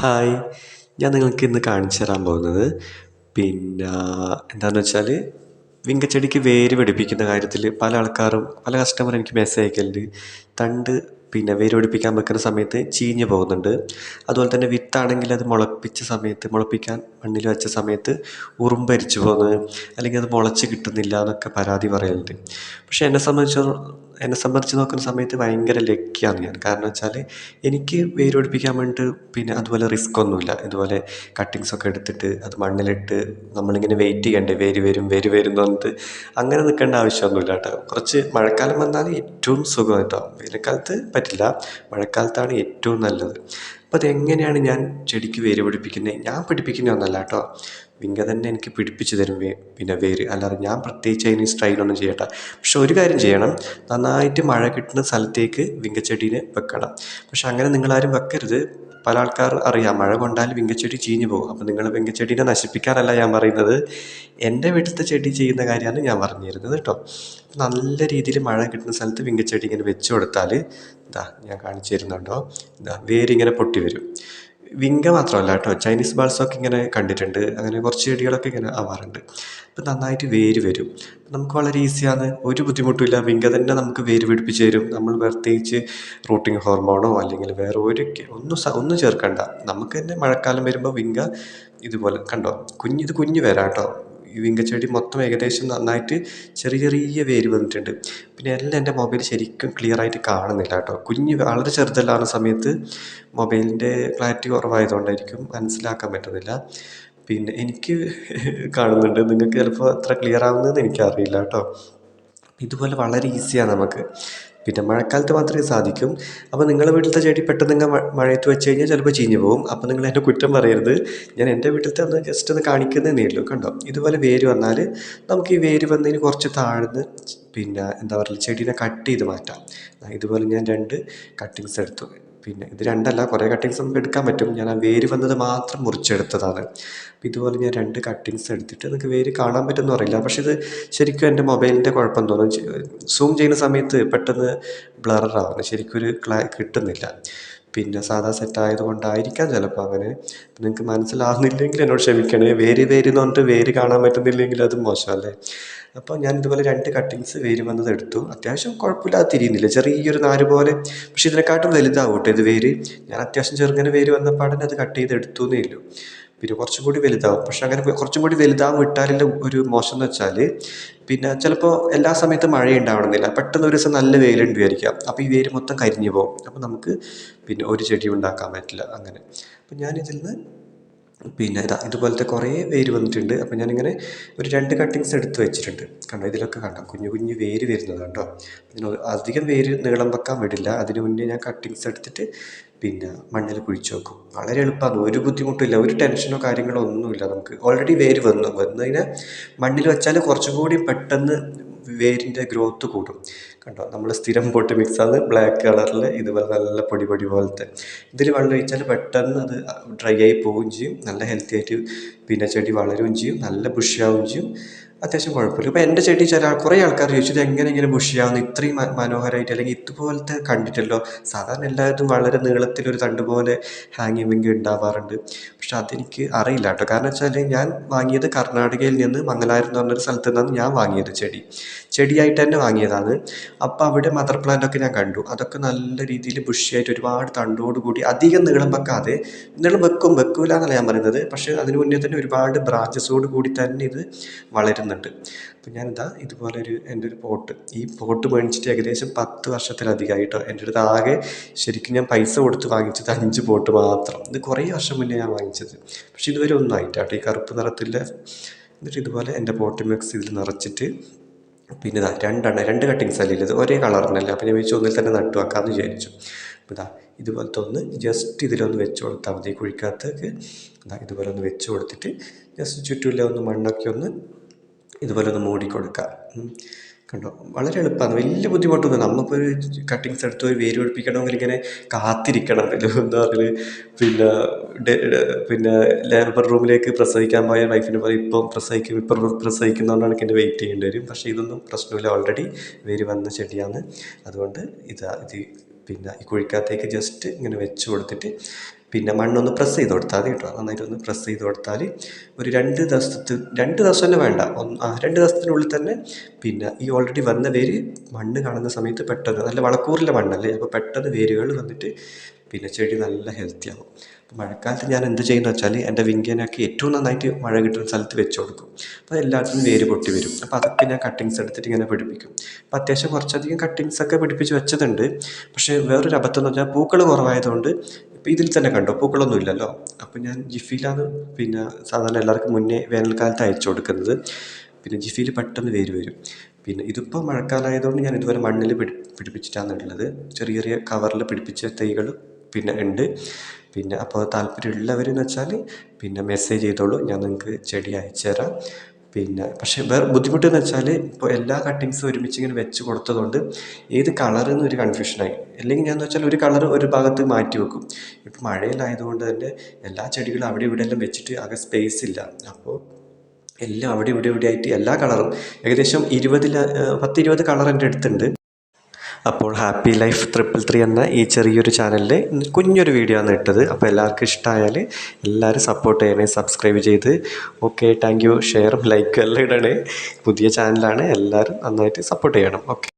Hi ഞാൻ നിങ്ങൾക്ക് ഇന്ന് കാണിച്ചു തരാൻ പോകുന്നത് പിന്നെ എന്താണെന്ന് വെച്ചാൽ വിങ്കച്ചെടിക്ക് വേര് പിടിപ്പിക്കുന്ന കാര്യത്തിൽ പല ആൾക്കാരും പല കസ്റ്റമറും എനിക്ക് മെസ്സേജ് അയക്കലുണ്ട്. തണ്ട് പിന്നെ വേര് പിടിപ്പിക്കാൻ വെക്കുന്ന സമയത്ത് ചീഞ്ഞ് പോകുന്നുണ്ട്. അതുപോലെ തന്നെ വിത്താണെങ്കിൽ അത് മുളപ്പിച്ച സമയത്ത് മുളപ്പിക്കാൻ മണ്ണിൽ വെച്ച സമയത്ത് ഉറുമ്പരിച്ച് പോകുന്നത്. അല്ലെങ്കിൽ അത് മുളച്ച് കിട്ടുന്നില്ല എന്നൊക്കെ പരാതി പറയലുണ്ട്. പക്ഷേ എന്നെ സംബന്ധിച്ച് എന്നെ സംബന്ധിച്ച് നോക്കുന്ന സമയത്ത് ഭയങ്കര ലക്കിയാണ് ഞാൻ. കാരണം വെച്ചാൽ എനിക്ക് വേര് പിടിപ്പിക്കാൻ വേണ്ടിയിട്ട് പിന്നെ അതുപോലെ റിസ്ക് ഒന്നുമില്ല. ഇതുപോലെ കട്ടിങ്സൊക്കെ എടുത്തിട്ട് അത് മണ്ണിലിട്ട് നമ്മളിങ്ങനെ വെയിറ്റ് ചെയ്യണ്ടേ? വേര് വരും വേര് വരും എന്ന് പറഞ്ഞിട്ട് അങ്ങനെ നിൽക്കേണ്ട ആവശ്യമൊന്നുമില്ല കേട്ടോ. കുറച്ച് മഴക്കാലം വന്നാൽ ഏറ്റവും സുഖം കേട്ടോ വേനൽക്കാലത്ത് പറ്റില്ല. മഴക്കാലത്താണ് ഏറ്റവും നല്ലത്. അപ്പോൾ അതെങ്ങനെയാണ് ഞാൻ ചെടിക്ക് വേര് പിടിപ്പിക്കുന്നത് ഞാൻ പിടിപ്പിക്കുന്ന ഒന്നല്ല കേട്ടോ. വിങ്ക തന്നെ എനിക്ക് പിടിപ്പിച്ച് തരും പിന്നെ വേര്. അല്ലാതെ ഞാൻ പ്രത്യേകിച്ച് അതിന് സ്ട്രൈനൊന്നും ചെയ്യട്ടെ പക്ഷെ ഒരു കാര്യം ചെയ്യണം. നന്നായിട്ട് മഴ കിട്ടുന്ന സ്ഥലത്തേക്ക് വിങ്കച്ചെടീനെ വെക്കണം. പക്ഷെ അങ്ങനെ നിങ്ങളാരും വെക്കരുത്. പല ആൾക്കാർ അറിയാം. മഴ കൊണ്ടാൽ വിങ്കച്ചെടി ചീഞ്ഞു പോകും. അപ്പം നിങ്ങൾ വിങ്കച്ചെടീനെ നശിപ്പിക്കാനല്ല ഞാൻ പറയുന്നത്. എന്റെ വീട്ടിലത്തെ ചെടി ചെയ്യുന്ന കാര്യമാണ് ഞാൻ പറഞ്ഞു തരുന്നത് കേട്ടോ. നല്ല രീതിയിൽ മഴ കിട്ടുന്ന സ്ഥലത്ത് വിങ്കച്ചെടി ഇങ്ങനെ വെച്ച് കൊടുത്താൽ ഇതാ ഞാൻ കാണിച്ചു തരുന്നുണ്ടോ? ഇതാ വേരിങ്ങനെ പൊട്ടി വരും. വിങ്ക മാത്രമല്ല കേട്ടോ ചൈനീസ് ബാൾസൊക്കെ ഇങ്ങനെ കണ്ടിട്ടുണ്ട്. അങ്ങനെ കുറച്ച് ചെടികളൊക്കെ ഇങ്ങനെ ആവാറുണ്ട്. അപ്പം നന്നായിട്ട് വേര് വരും. നമുക്ക് വളരെ ഈസിയാണ്. ഒരു ബുദ്ധിമുട്ടുമില്ല വിങ്ക തന്നെ നമുക്ക് വേര് പിടിപ്പിച്ച് തരും. നമ്മൾ പ്രത്യേകിച്ച് റൂട്ടിങ് ഹോർമോണോ അല്ലെങ്കിൽ വേറെ ഒരു ഒന്നും ഒന്നും ചേർക്കണ്ട. നമുക്ക് തന്നെ മഴക്കാലം വരുമ്പോൾ വിങ്ക ഇതുപോലെ കണ്ടോ? കുഞ്ഞ് ഇത് കുഞ്ഞ് വരാം കേട്ടോ. വിങ്കച്ചെടി മൊത്തം ഏകദേശം നന്നായിട്ട് ചെറിയ ചെറിയ വേര് വന്നിട്ടുണ്ട്. പിന്നെ എല്ലാം എന്റെ മൊബൈൽ ശരിക്കും ക്ലിയർ ആയിട്ട് കാണുന്നില്ല കേട്ടോ. കുഞ്ഞ് വളരെ ചെറുതല്ലാവുന്ന സമയത്ത് മൊബൈലിന്റെ ക്ലാരിറ്റി കുറവായതുകൊണ്ടായിരിക്കും മനസ്സിലാക്കാൻ പറ്റുന്നില്ല. പിന്നെ എനിക്ക് കാണുന്നുണ്ട്. നിങ്ങൾക്ക് ചിലപ്പോൾ അത്ര ക്ലിയർ ആവുന്നതെന്ന് എനിക്കറിയില്ല കേട്ടോ. ഇതുപോലെ വളരെ ഈസിയാണ് നമുക്ക്. പിന്നെ മഴക്കാലത്ത് മാത്രമേ സാധിക്കും. അപ്പോൾ നിങ്ങളുടെ വീട്ടിലത്തെ ചെടി പെട്ടെന്ന് നിങ്ങൾ മഴയത്ത് വെച്ച് കഴിഞ്ഞാൽ ചിലപ്പോൾ ചീഞ്ഞ് പോകും അപ്പോൾ നിങ്ങൾ എന്റെ കുറ്റം പറയരുത്. ഞാൻ എന്റെ വീട്ടിലത്തെ ഒന്ന് ജസ്റ്റ് ഒന്ന് കാണിക്കുന്നതേ ഉള്ളൂ കണ്ടോ? ഇതുപോലെ വേര് വന്നാൽ നമുക്ക് ഈ വേര് വന്നതിന് കുറച്ച് താഴ്ന്ന് പിന്നെ എന്താ പറയുക ചെടീനെ കട്ട് ചെയ്ത് മാറ്റാം. ഇതുപോലെ ഞാൻ രണ്ട് കട്ടിങ്സ് എടുത്തു. പിന്നെ ഇത് രണ്ടല്ല കുറേ കട്ടിങ്സ് നമുക്ക് എടുക്കാൻ പറ്റും. ഞാൻ ആ വേര് വന്നത് മാത്രം മുറിച്ചെടുത്തതാണ്. അപ്പം ഇതുപോലെ ഞാൻ രണ്ട് കട്ടിങ്സ് എടുത്തിട്ട് നിങ്ങൾക്ക് വേര് കാണാൻ പറ്റുമെന്ന് അറിയില്ല. പക്ഷേ ഇത് ശരിക്കും എന്റെ മൊബൈലിന്റെ കുഴപ്പം തോന്നുന്നു സൂം ചെയ്യുന്ന സമയത്ത് പെട്ടെന്ന് ബ്ലറാവുന്നു ശരിക്കും ഒരു കിട്ടുന്നില്ല. പിന്നെ സാധാ സെറ്റായത് കൊണ്ടായിരിക്കാം ചിലപ്പോൾ അങ്ങനെ. നിങ്ങൾക്ക് മനസ്സിലാകുന്നില്ലെങ്കിൽ എന്നോട് ക്ഷമിക്കണേ. വേര് വേര് എന്ന് പറഞ്ഞിട്ട് വേര് കാണാൻ പറ്റുന്നില്ലെങ്കിൽ അത് മോശമല്ലേ? അപ്പോൾ ഞാൻ ഇതുപോലെ രണ്ട് കട്ടിങ്സ് വേര് വന്നത് എടുത്തു. അത്യാവശ്യം കുഴപ്പമില്ലാതെ തിരിയുന്നില്ല. ചെറിയൊരു നാര് പോലെ. പക്ഷേ ഇതിനെക്കാട്ടും വലുതാവും കേട്ടോ ഇത് വേര്? ഞാൻ അത്യാവശ്യം ചെറുങ്ങനെ വേര് വന്നപ്പാടന്നെ അത് കട്ട് ചെയ്ത് എടുത്തു എന്നേ ഉള്ളൂ. പിന്നെ കുറച്ചും കൂടി വലുതാവും. പക്ഷെ അങ്ങനെ കുറച്ചും കൂടി വലുതാവും വിട്ടാലുള്ള ഒരു മോശം എന്ന് വെച്ചാൽ പിന്നെ ചിലപ്പോൾ എല്ലാ സമയത്തും മഴ ഉണ്ടാവണമെന്നില്ല പെട്ടെന്ന് ഒരു ദിവസം നല്ല വെയിലുണ്ട് വിചാരിക്കാം അപ്പോൾ ഈ വേര് മൊത്തം കരിഞ്ഞു പോകും. അപ്പോൾ നമുക്ക് പിന്നെ ഒരു ചെടി ഉണ്ടാക്കാൻ പറ്റില്ല. അങ്ങനെ. അപ്പോൾ ഞാനിതിൽ നിന്ന് പിന്നെ ഇതാ ഇതുപോലത്തെ കുറേ വേര് വന്നിട്ടുണ്ട്. അപ്പോൾ ഞാനിങ്ങനെ ഒരു രണ്ട് കട്ടിങ്സ് എടുത്ത് വെച്ചിട്ടുണ്ട്. കണ്ടോ ഇതിലൊക്കെ കണ്ടോ കുഞ്ഞു കുഞ്ഞു വേര് വരുന്നത് കണ്ടോ അതിന് അധികം വേര് നീളം വെക്കാൻ വിടില്ല. അതിന് മുന്നേ ഞാൻ കട്ടിങ്സ് എടുത്തിട്ട് പിന്നെ മണ്ണിൽ കുഴിച്ച് വെക്കും. വളരെ എളുപ്പമാണ്. ഒരു ബുദ്ധിമുട്ടില്ല ഒരു ടെൻഷനോ കാര്യങ്ങളോ ഒന്നുമില്ല നമുക്ക്. ഓൾറെഡി വേര് വന്നു. വന്നു കഴിഞ്ഞാൽ മണ്ണിൽ വെച്ചാൽ കുറച്ചും കൂടി പെട്ടെന്ന് വേരിന്റെ ഗ്രോത്ത് കൂടും. കണ്ടോ? നമ്മൾ സ്ഥിരം പോട്ട് മിക്സാണ് ബ്ലാക്ക് കളറിൽ ഇതുപോലെ നല്ല പൊടി പൊടി പോലത്തെ. ഇതിൽ വെള്ളം ഒഴിച്ചാൽ പെട്ടെന്ന് അത് ഡ്രൈ ആയി പോവുകയും ചെയ്യും. നല്ല ഹെൽത്തി ആയിട്ട് പിന്നെ ചെടി വളരുകയും ചെയ്യും. നല്ല ബുഷിയാവുകയും ചെയ്യും. അത്യാവശ്യം കുഴപ്പമില്ല. ഇപ്പോൾ എന്റെ ചെടി ചില കുറേ ആൾക്കാർ ചോദിച്ചു ഇത് എങ്ങനെ ഇങ്ങനെ ബുഷിയാവുന്നു ഇത്രയും മനോഹരമായിട്ട് അല്ലെങ്കിൽ ഇതുപോലത്തെ കണ്ടിട്ടല്ലോ? സാധാരണ എല്ലായിടത്തും വളരെ നീളത്തിലൊരു തണ്ട് പോലെ ഹാങ്ങിങ് ഉണ്ടാവാറുണ്ട്. പക്ഷെ അതെനിക്ക് അറിയില്ല കേട്ടോ. കാരണം വെച്ചാൽ ഞാൻ വാങ്ങിയത് കർണാടകയിൽ നിന്ന് മംഗലാരം എന്ന് പറഞ്ഞൊരു സ്ഥലത്ത് നിന്നാണ് ഞാൻ വാങ്ങിയത് ചെടി. ചെടിയായിട്ട് തന്നെ വാങ്ങിയതാണ്. അപ്പോൾ അവിടെ മദർ പ്ലാന്റ് ഒക്കെ ഞാൻ കണ്ടു. അതൊക്കെ നല്ല രീതിയിൽ ബുഷിയായിട്ട് ഒരുപാട് തണ്ടോട് കൂടി അധികം നീളം വെക്കാതെ നീളം വെക്കും വെക്കൂല എന്നല്ല ഞാൻ പറയുന്നത്. പക്ഷേ അതിന് മുന്നേ തന്നെ ഒരുപാട് ബ്രാഞ്ചസോട് കൂടി തന്നെ ഇത് വളരുന്നുണ്ട്. ഞാൻ ഞാനിതാ ഇതുപോലെ ഒരു എന്റെ ഒരു പോട്ട് ഈ പോട്ട് മേടിച്ചിട്ട് ഏകദേശം പത്ത് വർഷത്തിലധികമായിട്ടോ എന്റെ അടുത്ത് ആകെ ശരിക്കും ഞാൻ പൈസ കൊടുത്ത് വാങ്ങിച്ചത് അഞ്ച് പോട്ട് മാത്രം. ഇത് കുറേ വർഷം മുന്നേ ഞാൻ വാങ്ങിച്ചത്. പക്ഷേ ഇതുവരെ ഒന്നും ആയിട്ടാട്ടോ. ഈ കറുപ്പ് നിറത്തിന്റെ എന്നിട്ട് ഇതുപോലെ എന്റെ പോട്ട് മിക്സ് ഇതിൽ നിറച്ചിട്ട് പിന്നെ ഇതാ രണ്ടെണ്ണം രണ്ട് കട്ടിങ്സ് അല്ലേ ഇത് ഒരേ കളറിനല്ല അപ്പോൾ ഞാൻ വെച്ച് ഒന്നിൽ തന്നെ നട്ടു വെക്കാമെന്ന് വിചാരിച്ചു. അപ്പോൾ ഇതാ ഇതുപോലത്തെ ഒന്ന് ജസ്റ്റ് ഇതിലൊന്ന് വെച്ച് കൊടുത്താൽ മതി കുഴിക്കകത്തേക്ക്. ഇതാ ഇതുപോലെ ഒന്ന് വെച്ച് കൊടുത്തിട്ട് ജസ്റ്റ് ചുറ്റുമില്ല ഒന്ന് മണ്ണൊക്കെ ഒന്ന് ഇതുപോലെ ഒന്ന് മൂടി കൊടുക്കുക കണ്ടോ. വളരെ എളുപ്പമാണ്. വലിയ ബുദ്ധിമുട്ടൊന്നും നമ്മളിപ്പോൾ ഒരു കട്ടിങ്സ് എടുത്ത് ഒരു വേര് പിടിപ്പിക്കണമെങ്കിൽ ഇങ്ങനെ കാത്തിരിക്കണം. എന്താ പറയുക പിന്നെ പിന്നെ ലേബർ റൂമിലേക്ക് പ്രസവിക്കാൻ പോയ വൈഫിന് പറയും ഇപ്പം പ്രസവിക്കും ഇപ്പം പ്രസവിക്കുന്നതുകൊണ്ടാണ് എനിക്ക് വെയിറ്റ് ചെയ്യേണ്ടി വരും. പക്ഷേ ഇതൊന്നും പ്രശ്നമില്ല. ഓൾറെഡി വേര് വന്ന ചെടിയാണ്. അതുകൊണ്ട് ഇതാ ഇത് പിന്നെ ഈ കുഴിക്കകത്തേക്ക് ജസ്റ്റ് ഇങ്ങനെ വെച്ച് കൊടുത്തിട്ട് പിന്നെ മണ്ണൊന്ന് പ്രസ് ചെയ്ത് കൊടുത്താൽ മതി കേട്ടോ. നന്നായിട്ട് ഒന്ന് പ്രസ് ചെയ്ത് കൊടുത്താൽ ഒരു രണ്ട് ദിവസത്തെ രണ്ട് ദിവസം തന്നെ വേണ്ട. ആ രണ്ട് ദിവസത്തിനുള്ളിൽ തന്നെ പിന്നെ ഈ ഓൾറെഡി വന്ന വേര് മണ്ണ് കാണുന്ന സമയത്ത് പെട്ടെന്ന് നല്ല വളക്കൂറിലെ മണ്ണല്ലേ? അപ്പോൾ പെട്ടെന്ന് വേരുകൾ വന്നിട്ട് പിന്നെ ചെടി നല്ല ഹെൽത്തി ആകും അപ്പോൾ മഴക്കാലത്ത് ഞാൻ എന്ത് ചെയ്യുന്ന വെച്ചാൽ എന്റെ വിങ്കേനൊക്കെ ഏറ്റവും നന്നായിട്ട് മഴ കിട്ടുന്ന സ്ഥലത്ത് വെച്ച് കൊടുക്കും. അപ്പോൾ എല്ലാത്തിനും വേര് പൊട്ടി വരും. അപ്പോൾ അതൊക്കെ ഞാൻ കട്ടിങ്സ് എടുത്തിട്ട് ഇങ്ങനെ പിടിപ്പിക്കും. അപ്പോൾ അത്യാവശ്യം കുറച്ചധികം കട്ടിങ്സ് ഒക്കെ പിടിപ്പിച്ച് വെച്ചതുണ്ട്. പക്ഷേ വേറൊരു അബദ്ധം എന്ന് വെച്ചാൽ പൂക്കൾ കുറവായതുകൊണ്ട് ഇപ്പോൾ ഇതിൽ തന്നെ കണ്ടോ? പൂക്കളൊന്നും ഇല്ലല്ലോ. അപ്പോൾ ഞാൻ ജിഫിയിലാണ് പിന്നെ സാധാരണ എല്ലാവർക്കും മുന്നേ വേനൽക്കാലത്ത് അയച്ചു കൊടുക്കുന്നത്. പിന്നെ ജിഫിയിൽ പെട്ടെന്ന് വേര് വരും. പിന്നെ ഇതിപ്പോൾ മഴക്കാലമായതുകൊണ്ട് ഞാൻ ഇതുവരെ മണ്ണിൽ പിടി പിടിപ്പിച്ചിട്ടാണ് ഉള്ളത് ചെറിയ ചെറിയ കവറിൽ പിടിപ്പിച്ച തൈകൾ പിന്നെ ഉണ്ട്. പിന്നെ അപ്പോൾ താല്പര്യമുള്ളവരെന്ന് വെച്ചാൽ പിന്നെ മെസ്സേജ് ചെയ്തോളൂ. ഞാൻ നിങ്ങൾക്ക് ചെടി അയച്ചു തരാം പിന്നെ പക്ഷേ വേറെ ബുദ്ധിമുട്ടെന്ന് വെച്ചാൽ ഇപ്പോൾ എല്ലാ കട്ടിങ്സും ഒരുമിച്ച് ഇങ്ങനെ വെച്ച് കൊടുത്തതുകൊണ്ട് ഏത് കളറെന്ന് ഒരു കൺഫ്യൂഷനായി അല്ലെങ്കിൽ ഞാൻ വെച്ചാൽ ഒരു കളർ ഒരു ഭാഗത്ത് മാറ്റി വെക്കും. ഇപ്പോൾ മഴയിലായതുകൊണ്ട് തന്നെ എല്ലാ ചെടികളും അവിടെ ഇവിടെ എല്ലാം വെച്ചിട്ട് ആകെ സ്പേസ് ഇല്ല. അപ്പോൾ എല്ലാം അവിടെ ഇവിടെ ഇവിടെ ആയിട്ട് എല്ലാ കളറും ഏകദേശം ഇരുപതിൽ പത്തിരുപത് കളർ എന്റെ അടുത്തുണ്ട്. അപ്പോൾ ഹാപ്പി ലൈഫ് ട്രിപ്പിൾ ത്രീ എന്ന ഈ ചെറിയൊരു ചാനലിൽ കുഞ്ഞൊരു വീഡിയോ ആണ് ഇട്ടത്. അപ്പോൾ എല്ലാവർക്കും ഇഷ്ടമായാൽ എല്ലാവരും സപ്പോർട്ട് ചെയ്യണേ സബ്സ്ക്രൈബ് ചെയ്ത്. ഓക്കെ താങ്ക് യു ഷെയറും ലൈക്കും എല്ലാം ഇടണേ. പുതിയ ചാനലാണ് എല്ലാവരും നന്നായിട്ട് സപ്പോർട്ട് ചെയ്യണം. ഓക്കെ